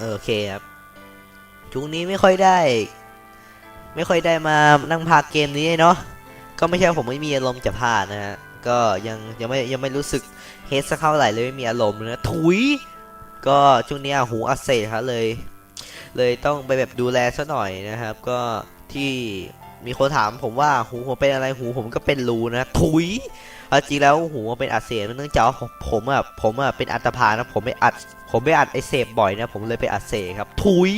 โอเคครับช่วงนี้ไม่ค่อยได้ ไม่ค่อยได้มานั่งพากเกมนี้เนาะก็ไม่ใช่ผมไม่มีอารมณ์จะพากนะฮะก็ยังยังไม่ยังไม่รู้สึกเฮดสักเท่าไหร่เลยไม่มีอารมณ์นะถุย ก็ช่วงนี้หูอักเสบครับเลย เลยต้องไปแบบดูแลซะหน่อยนะครับ ก็ที่ มีคนถามผมว่าหูผมเป็นอะไรหูผมก็เป็นรูนะถุยเอาจริงแล้วหูมันเป็นอักเสบเนื่องจากผมอะผมอะเป็นอัตพานะผมไปอัด ผมไปอัดไอเสพบ่อยนะผมเลยไปอัดเสพครับ ถุย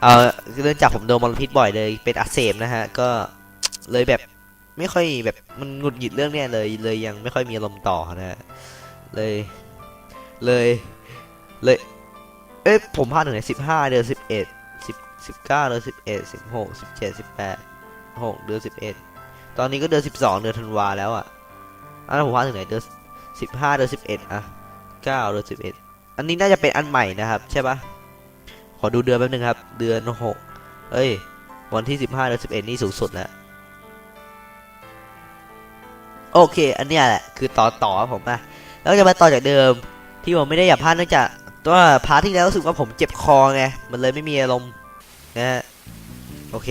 เอ่อเนื่องจากผมโดนมลพิษบ่อยเลย เป็นอักเสบนะฮะก็เลยแบบไม่ค่อยแบบมันหงุดหงิดเรื่องเนี้ยเลยเลยยังไม่ค่อยมีอารมณ์ต่อนะฮะเลยเลยเลยเอ้ยผมพลาดถึงไหนสิบห้าเดือนสิบเอ็ดสิบสิบเก้าเดือนสิบเอ็ดสิบหกสิบเจ็ดสิบแปด หกเดือนสิบเอ็ดตอนนี้ก็เดือนสิบสองเดือนธันวาแล้วอะอันผมพลาดถึงไหนเดือนสิบห้าเดือนสิบเอ็ดอะเก้าเดือนสิบเอ็ดอันนี้น่าจะเป็นอันใหม่นะครับ ใช่ปะขอดูเดือนแป๊บนึงครับ เดือนหกเอ้ย วันที่สิบห้าเดือนสิบเอ็ดนี่สูงสุดแล้วโอเค อันเนี้ยแหละคือต่อต่อผมอะแล้วจะมาต่อจากเดิมที่ผมไม่ได้อยากพลาดเนื่องจากตัวพาร์ทที่แล้วรู้สึกว่าผมเจ็บคอไงมันเลยไม่มีอารมณ์นะฮะโอเค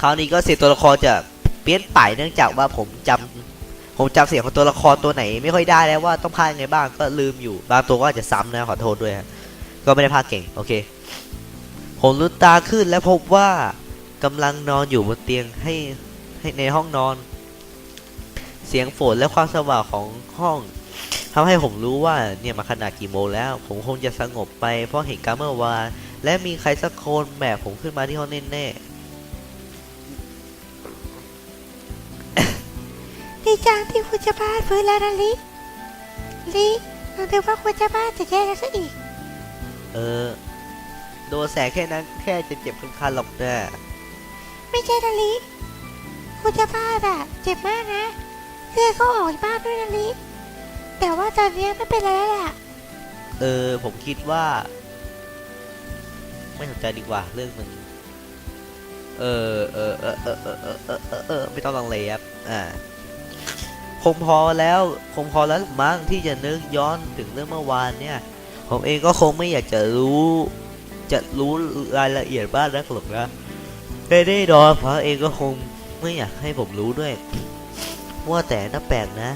คราวนี้ก็เสียงตัวละครจะเปลี่ยนไปเนื่องจากว่าผมจำผมจำเสียงของตัวละครตัวไหน ไม่ค่อยได้แล้วว่าต้องพากย์ยังไงบ้างก็ลืมอยู่บางตัวก็อาจจะซ้ำนะขอโทษด้วยฮะก็ไม่ได้พากเก่งโอเค ผมลืมตาขึ้นแล้วพบว่ากำลังนอนอยู่บนเตียงให้ให้ในห้องนอน เสียงฝนและความสว่างของห้องทำให้ผมรู้ว่าเนี่ยมาขนาดกี่โมงแล้ว ผมคงจะสงบไปเพราะเห็นการณ์เมื่อวานและมีใครสักคนแบกผมขึ้นมาที่ห้องแน่ๆ ดีจังที่คุณจะบ้าฟื้นแล้วนะลิลิหนูถือว่าคุณจะบ้าจะแย่แล้ซะอีก เออ โดนแสงแค่นั้นแค่เจ็บเจ็บคันๆหรอกนะไม่ใช่นะลิคุณจะบ้าอะเจ็บมากนะเลือดก็ออกบ้านด้วยนะลิแต่ว่าตอนนี้ไม่เป็นไรแล้วแหละเออ ผมคิดว่า ไม่สนใจดีกว่าเรื่องมันเออเออเออเออเออเออเออไม่ต้องลังเลครับอ่า คงพอแล้วคงพอแล้วมั้งที่จะนึกย้อนถึงเรื่องเมื่อวานเนี่ย ผมเองก็คงไม่อยากจะรู้ จะรู้รายละเอียดบ้างนักหรอกนะไม่ได้ดอนฟ้าเองก็คงไม่อยากให้ผมรู้ด้วย ว่าแต่น่าแปลกนะ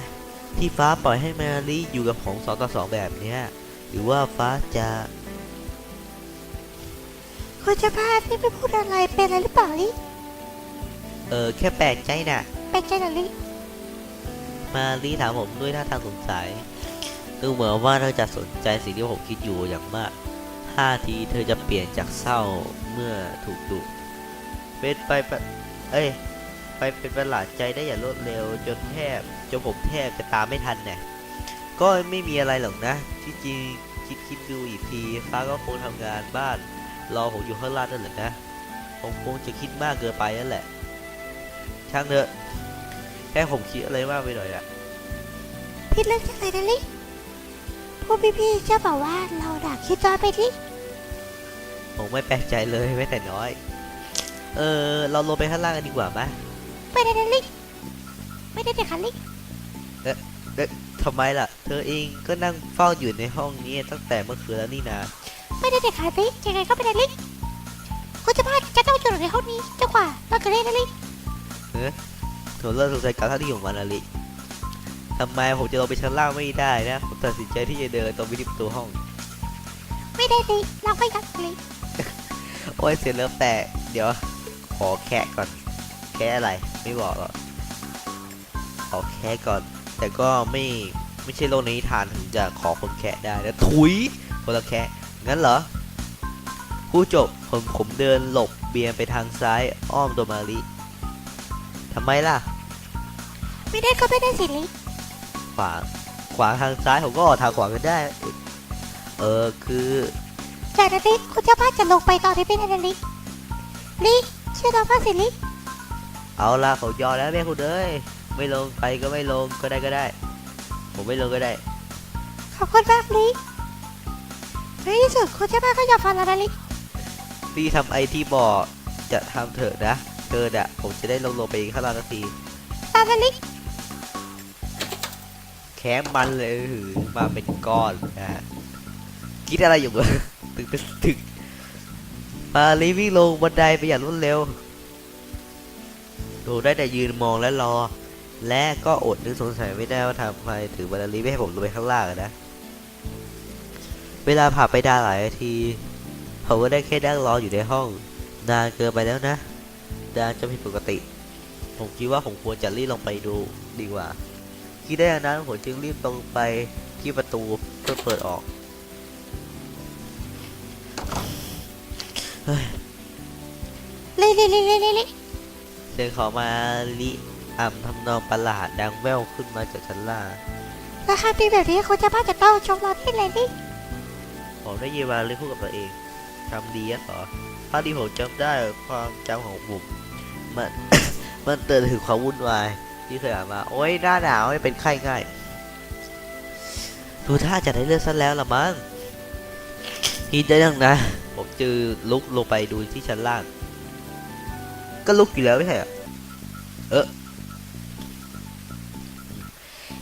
ที่ฟ้าปล่อยให้แมรี่อยู่กับของสองต่อสองแบบเนี้ยหรือว่าฟ้าจะคุณจะบ้านนี่ไม่พูดอะไรเป็นอะไรหรือเปล่าลิ เออแค่แปลกใจน่ะเป็นใจนะลิ มารี่ถามผมด้วยท่าทางสงสัย ดูเหมือนว่าเธอจะสนใจสิ่งที่ผมคิดอยู่อย่างมากท่าทีเธอจะเปลี่ยนจากเศร้าเมื่อถูกดุเป็นไปไปเอ้ย ไปเป็นประหลาดใจได้อย่างรวดเร็ว จนแทบจนผมแทบจะตามไม่ทันเนี่ยก็ไม่มีอะไรหรอกนะ ที่จริงคิดคิดดูอีกทีฟ้าก็คงทำงานบ้านรอผมอยู่ข้างล่างนั่นแหละนะผมคงจะคิดมากเกินไปนั่นแหละ ช่างเถอะ แค่ผมคิดอะไรมากไปหน่อยอะพี่เลิกจังเลยนะลิพวกพี่ๆจะบอกว่าเราดักคิดจอยไปลิผมไม่แปลกใจเลยแม้แต่น้อย เออ เราลงไปข้างล่างกันดีกว่าไหมไม่ได้นะลิไม่ได้เด็กค่ะลิทำไมล่ะ เธอเองก็นั่งเฝ้าอยู่ในห้องนี้ตั้งแต่เมื่อคืนแล้วนี่นะ ไม่ได้เด็กค่ะลิยังไงก็ไม่ได้ลิคุณจะบ้านจะต้องอยู่ในห้องนี้เจ้ากว่าเราจะเล่นนะลิเธอ เริ่มสงสัยกับท่าที่ของมันแล้วลิทำไมผมจะลงไปชั้นล่างไม่ได้นะ ผมตัดสินใจที่จะเดินตรงไปที่ประตูห้อง ไม่ได้ลิเราไม่อยากลิโอ้ยเสียเริ่มแต่เดี๋ยว ขอแคะก่อน แคะอะไร ไม่บอกหรอกขอแคะก่อน แต่ก็ไม่ไม่ใช่โลกในนิทานถึงจะขอคนแคะได้นะถุยคนละแคะงั้นเหรอผู้จบผมผมเดินหลบเบียงไปทางซ้ายอ้อมตัวมาริทำไมล่ะ ไม่ได้ก็ไม่ได้สิลิขวาขวาทางซ้ายผมก็ออกทางขวาก็ได้ เออคือจากนั้นลิคุณจะบ้านจะลงไปตอนที่ไม่ได้นะลิลิชื่อเราบ้างสิลิเอาล่ะผมยอมแล้วแม่คุณเอ้ยไม่ลงไปก็ไม่ลงก็ได้ก็ได้ ผมไม่ลงก็ได้ ขอบคุณมากลิในที่สุดคุณจะบ้านก็ยอมฟังแล้วนะลิพี่ทำไอที่บอกจะทำเถอะนะเธอน่ะผมจะได้ลงลงไปข้างล่างสักทีตามนะลิแค้มันเลยหือมาเป็นก้อนนะฮะคิดอะไรอยู่ตึกตึกตึกมาลีวิ่งลงบันไดไปอย่างรวดเร็วดูได้แต่ยืนมองและรอ และก็อดนึกสงสัยไม่ได้ว่าทำไมถึงบาลีไม่ให้ผมลงไปข้างล่างนะ เวลาผ่านไปด้หลายนาทีผมก็ได้แค่นั่งรออยู่ในห้อง นานเกินไปแล้วนะนานจะผิดปกติ ผมคิดว่าผมควรจะรีบลงไปดูดีกว่า คิดได้อย่างนั้นผมจึงรีบตรงไปที่ประตูเพื่อเปิดออกลิลิลิลิลิลิเสียงของมาลิอ่ำทำนองประหลาดดังแว่วขึ้นมาจากชั้นล่างราคาดีแบบนี้คุณจะบ้าจะต้องชมเราที่เลยลิผมได้ยินมาลิพูดกับตัวเองทำดีอะเหรอถ้าที่ผมจำได้ความจำของผมมันมันเตือนถึงความวุ่นวาย ที่เคยอ่านมา โอ้ยหน้าหนาวเป็นไข้ง่ายดูท่าจะได้เลือดซะแล้วละมั้งคิดได้ยังนะ ผมจือลุกลงไปดูที่ชั้นล่าง ก็ลุกอยู่แล้วไม่ใช่เหรอ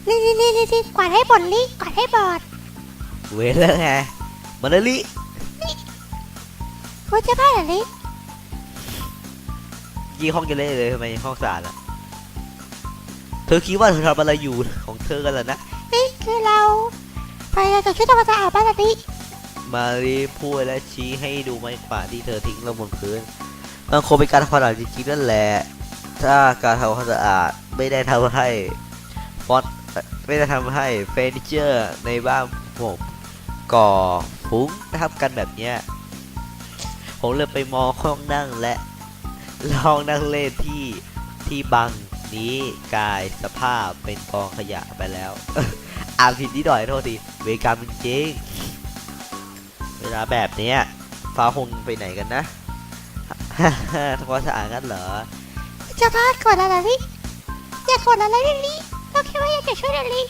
ลิลิลิลิลิกวาดให้บดลิกวาดให้บอด เวรแล้วไงมาเลยลิคุณจะบ้าเหรอลิยี่ห้องจะเล่นเลยทำไมห้องสะอาดอะ ธอคิดว่าเธอทำอะไรอยู่ของเธอกันล่ะนะนี่คือเราพยายามจะช่วยทำความสะอาดบ้านลิมารีพูดและชี้ให้ดูไม้กวาดที่เธอทิ้งลงบนพื้นมันคงเป็นการทำความสะอาดจริงๆนั่นแหละ ถ้าการทำความสะอาดไม่ได้ทำให้ฟอนต์ไม่ได้ทำให้เฟอร์นิเจอร์ในบ้านผมก่อฟุ้งนะครับกันแบบเนี้ยผมเลยไปมองห้องนั่งและห้องนั่งเล่นที่ที่บัง นี้กลายสภาพเป็นกองขยะไปแล้ว อ่านผิดนิดหน่อยโทษทีเวรกรรมจริงๆเวลาแบบเนี้ยฟ้าคงไปไหนกันนะทำความสะอาดกันเหรอคุณจะบ้ากดอะไรลิอย่ากดอะไรลิลิเราแค่ว่าอยากจะช่วยลิ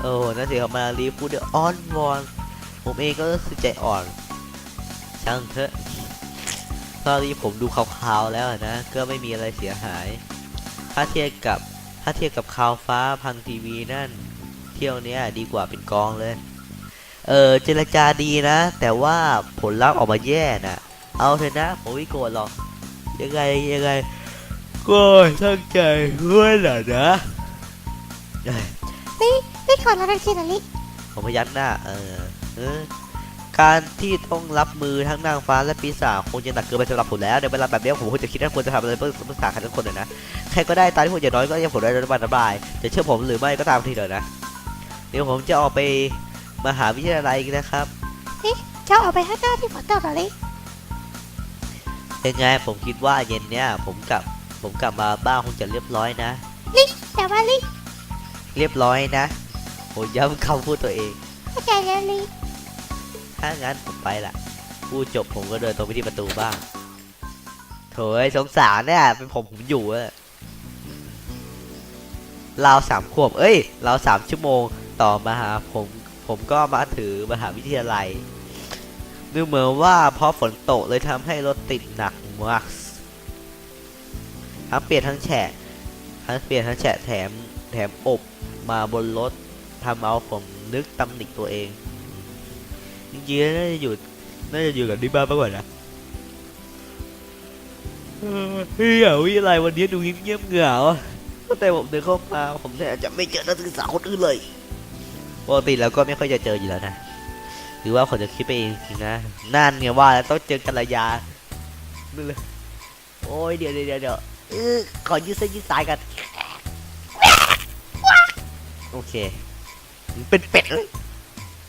โอ้นั่นสิเขามารีพูดเดี๋ยวอ้อนวอนผมเองก็รู้สึกใจอ่อน ช่างเถอะตอนนี้ผมดูข่าวๆแล้วนะ ก็ไม่มีอะไรเสียหาย ถ้าเทียบกับถ้าเทียบกับข่าวฟ้าพังทีวีนั่น เที่ยวเนี้ยดีกว่าเป็นกองเลย เออเจรจาดีนะ แต่ว่าผลลัพธ์ออกมาแย่น่ะ เอาเถอะนะผมไม่โกรธหรอก ยังไงยังไงก็ตั้งใจด้วยแหละนะลิลิกดอะไรสินะลิผมพยักหน้า เออเออ การที่ต้องรับมือทั้งนางฟ้าและปีศาจคงจะหนักเกินไปสำหรับผมแล้วในเวลาแบบนี้ผมควรจะคิดว่าควรจะทำอะไรเพื่อปรึกษาใครทุกคนเลยนะใครก็ได้ตามที่ผมอย่างน้อยก็ยังผมได้ระบายระบายจะเชื่อผมหรือไม่ก็ตามทีเถอะนะเดี๋ยวผมจะออกไปมหาวิทยาลัยนะครับเจะออกไปข้างนอกที่ฝนตกหรอลิยังไงผมคิดว่าเย็นเนี้ยผมกลับผมกลับมาบ้านคงจะเรียบร้อยนะลิแต่ว่าลิเรียบร้อยนะผมย้ำคำพูดตัวเองเข้าใจแล้วลิ ถ้างั้นผมไปละพูดจบผมก็เดินตรงไปที่ประตูบ้างโถยสงสารเนี่ยเป็นผมผมอยู่อะราวสามขวบ เอ้ยราวสามชั่วโมงต่อมาหาผมผมก็มาถือมหาวิทยาลัยดูเหมือนว่าเพราะฝนตกเลยทำให้รถติดหนักมากทั้งเปียกทั้งแฉะทั้งเปียกทั้งแฉะแถมแถมอบมาบนรถทำเอาผมนึกตำหนิตัวเอง จริงๆน่าจะอยู่น่าจะอยู่กับที่บ้ามากกว่านะเฮ้ยอะวิอะไรวันนี้ดูเงียบๆเหงาอะตั้งแต่ผมเดินเข้ามาผมแทบจะไม่เจอนักศึกษาคนอื่นเลยปกติแล้วก็ไม่ค่อยจะเจออยู่แล้วนะหรือว่าผมจะคิดไปเองจริงนะนั่นไงว่าแล้วต้องเจอกัลยาเลยโอ้ยเดี๋ยวเดี๋ยวเดี๋ยวอขอยืดเส้นยืดสายกันโอเค เป็นเป็ดเลย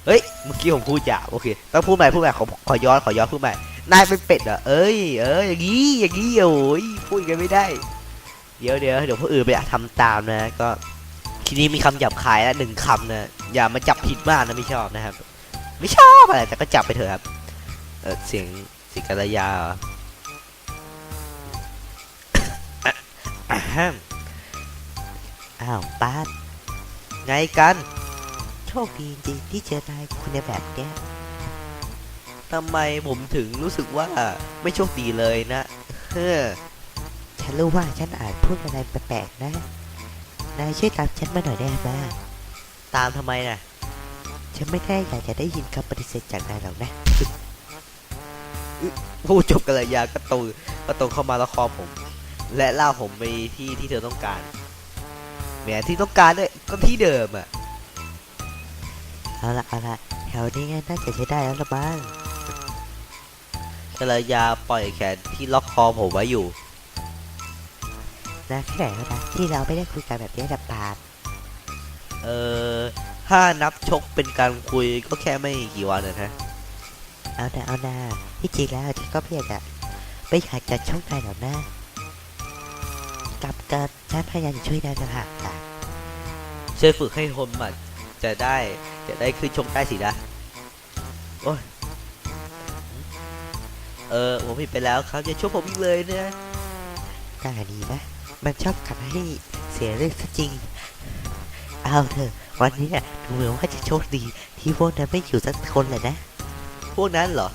เฮ้ยเมื่อกี้ผมพูดจ่าโอเคต้องพูดใหม่พูดใหม่ขอขอย้อนขอย้อนพูดใหม่นายเป็นเป็ดเหรอเอ้ยเอ้ยอย่างงี้อย่างงี้โอ้ยพูดกันไม่ได้ เดี๋ยวเดี๋ยวเดี๋ยวผู้อื่นไปทำตามนะ ก็ทีนี้มีคำหยาบคายแล้วหนึ่งคำนะอย่ามาจับผิดมากนะไม่ชอบนะครับ ไม่ชอบอะไรแต่ก็จับไปเถอะครับเออเสียงสิกรยาหรออะอะฮั่มอ้าวป้าไงกัน โชคดีจริงๆที่เจอนายคุณในแบบเนี้ยทำไมผมถึงรู้สึกว่าไม่โชคดีเลยนะ เฮ้อ ฉันรู้ว่าฉันอาจพูดอะไรแปลกๆนะ นายช่วยตามฉันมาหน่อยได้ไหมตามทำไมน่ะฉฉันไม่ได้อยากจะได้ยินคำปฏิเสธจากนายหรอกนะพูดจบกันเลยยาก็ตูก็ตรงเข้ามาแล้วคอผม และล่ากผมไปที่ที่เธอต้องการแหมที่ต้องการด้วยก็ที่เดิมอะ เอาละเอาละแถวนี้น่าจะใช้ได้แล้วละบ้างกัลยาปล่อยแขนที่ล็อกคอผมไว้อยู่นะแค่ไหนแล้วนะที่เราไม่ได้คุยกันแบบนี้ดับปากเออถ้านับชกเป็นการคุยก็แค่ไม่กี่วันนะฮะเอานะเอานะที่จริงแล้วฉันก็เพียงอะไม่อยากจะชกนายหรอกนะกลับกันฉันพยายามจะช่วยนายจะหักอะช่วยฝึกให้ทนหมัดจะได้ จะได้ขึ้นชกได้สินะ โอ้ย เออ ผมผิดไปแล้วครับอย่าชกผมอีกเลยนะกล้าดีนะ มันชอบทำให้เสียเรื่องซะจริง เอาเถอะ วันนี้เนี่ยดูเหมือนว่าจะโชคดี ที่พวกนั้นไม่อยู่สักคนเลยนะ พวกนั้นเหรอ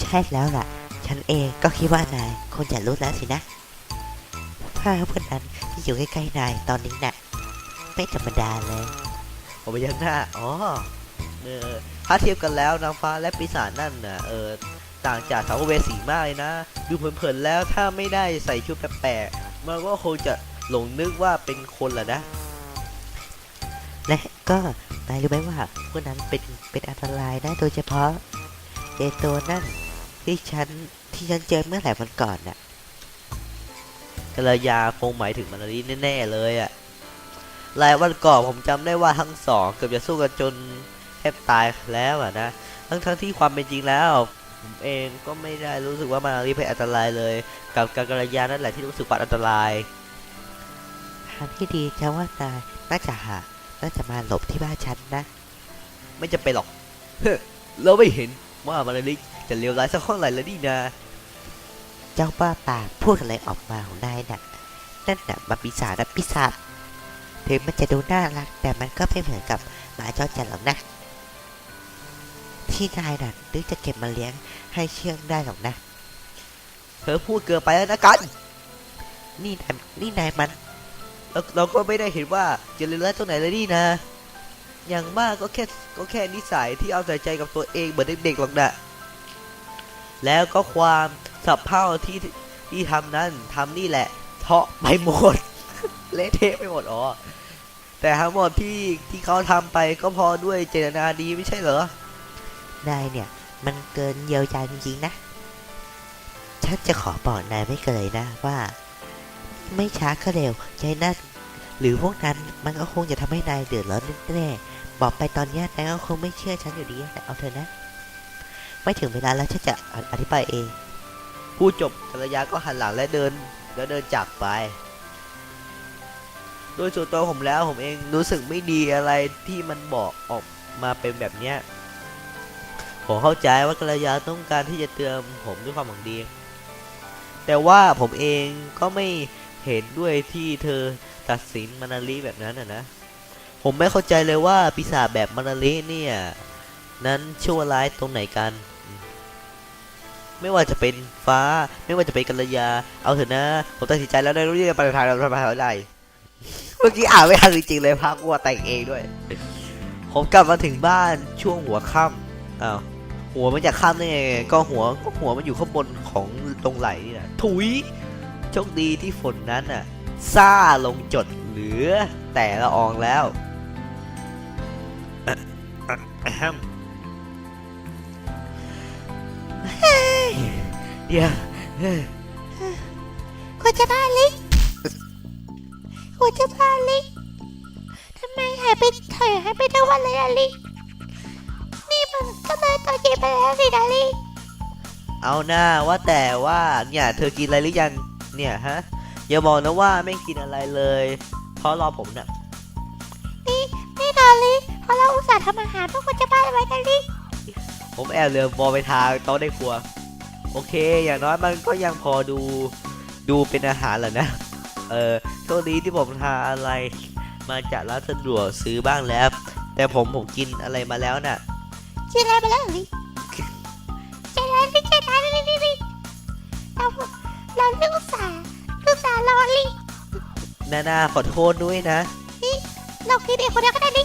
ใช่แล้วล่ะ ฉันเองก็คิดว่านายคงจะรู้แล้วสินะว่าพวกนั้นที่อยู่ใกล้ๆนายตอนนี้น่ะไม่ธรรมดาเลย ผมไปยังหน้า อ๋อเออถ้าเทียบกันแล้วนางฟ้าและปีศาจนั่นน่ะเออต่างจากสาวเวสีมากเลยนะ ดูเผินๆแล้วถ้าไม่ได้ใส่ชุดแปลกๆมันก็คงจะหลงนึกว่าเป็นคนแหละนะ และก็นายรู้ไหมว่าพวกนั้นเป็นเป็นอันตรายนะโดยเฉพาะเจตัวนั่นที่ฉันที่ฉันเจอเมื่อหลายวันก่อนน่ะกัลยาคงหมายถึงมารีแน่ๆเลยอะ หลายวันก่อนผมจำได้ว่าทั้งสองเกือบจะสู้กันจนแทบตายแล้วอะนะ ทั้งทั้งๆที่ความเป็นจริงแล้ว ผมเองก็ไม่ได้รู้สึกว่ามารีเป็นอันตรายเลย กับกัลยานั่นแหละที่รู้สึกว่าอันตรายทางที่ดีฉันว่านายน่าจะหา น่าจะมาหลบที่บ้านฉันนะ ไม่จะเป็นหรอก เฮ้อเราไม่เห็นว่ามารีจะเลวร้ายสักเท่าไหร่แล้วนี่นาเจ้าบ้าป่าพูดอะไรออกมาของนายน่ะนั่นน่ะมาปีศาจนะปีศาจ ถึงมันจะดูน่ารัก แต่มันก็ไม่เหมือนกับหมาจรจัดหรอกนะ ที่นายน่ะนึกจะเก็บมาเลี้ยงให้เชื่องได้หรอกนะ เธอพูดเกินไปแล้วนะกัน นี่นายนี่นายมัน เราเราก็ไม่ได้เห็นว่าจะเลวร้ายตรงไหนเลยนี่นะ อย่างมากก็แค่ก็แค่นิสัยที่เอาแต่ใจกับตัวเองเหมือนเด็กๆหรอกนะแล้วก็ความสับเพ่าที่ที่ทำนั้นทำนี่แหละเทาะไปหมด เละเทะไปหมดอ๋อแต่ทั้งหมดที่ที่เขาทำไปก็เพอด้วยเจตนาดีไม่ใช่เหรอนายเนี่ย มันเกินเยียวยาจริงๆนะ ฉันจะขอบอกนายไม่เกยนะว่า ไม่ช้าก็เร็วใจนั่นหรือพวกนั้นมันก็คงจะทำให้นายเดือดร้อนแน่ๆบอกไปตอนเนี้ยนายก็คงไม่เชื่อฉันอยู่ดีแต่เอาเถอะนะ ไม่ถึงเวลาแล้วฉันจะอธิบายเองพูดจบกัลยาก็หันหลังและเดิน แล้วเดินจากไป โดยส่วนตัวผมแล้วผมเองรู้สึกไม่ดีอะไรที่มันบอกออกมาเป็นแบบเนี้ยผมเข้าใจว่ากัลยาต้องการที่จะเตือนผมด้วยความหวังดี แต่ว่าผมเองก็ไม่เห็นด้วยที่เธอตัดสินมานาลีแบบนั้นนะนะผมไม่เข้าใจเลยว่าปีศาจแบบมานาลีเนี่ย นั้นชั่วร้ายตรงไหนกัน ไม่ว่าจะเป็นฟ้า ไม่ว่าจะเป็นกัลยา เอาเถอะนะ ผมตัดสินใจแล้วได้รู้ยังประธาเราประธานอะไร เมื่อกี้อ่านไม่ทันจริงๆเลยพักวัวแต่งเองด้วย ผมกลับมาถึงบ้านช่วงหัวค่ำอ้าวหัวมันจะค่ำได้ไงก็หัวก็หัวมันอยู่ข้างบนของตรงไหลนี่นะถุยโชคดีที่ฝนนั้นน่ะซ่าลงจดเหลือ แต่ละอองแล้วเดี๋ยวคุณจะบ้ลิ คุณจะบ้าลิทำไมหายไปถอยหายไปทั้งวันเลยอะลินี่มันก็เลยตอนเย็นไปแล้วสินะลิเอาหน้าว่าแต่ว่าเนี่ยเธอกินอะไรหรือยังเนี่ยฮะอย่าบอกนะว่าไม่กินอะไรเลย เพราะรอผมน่ะนี่นี่นอนลิเพราะเราอุตส่าห์ทำอาหารเพื่อคุณจะบ้าไว้นะลิผมแอบเรือมองไปทางโต๊ะในครัว โอเค อย่างน้อยมันก็ยังพอดูดูเป็นอาหารแหละนะ เออ โชคดีที่ผมทานอะไร มาจากร้านสะดวกซื้อบ้างแล้ว แต่ผมผมกินอะไรมาแล้วน่ะกินอะไรไปแล้วลิใจร้ายลิใจร้ายลิลิลิเราเราลูกสาวลูกสาวรอลินานาขอโทษด้วยนะ เรากินเองคนเดียวก็ได้ลิ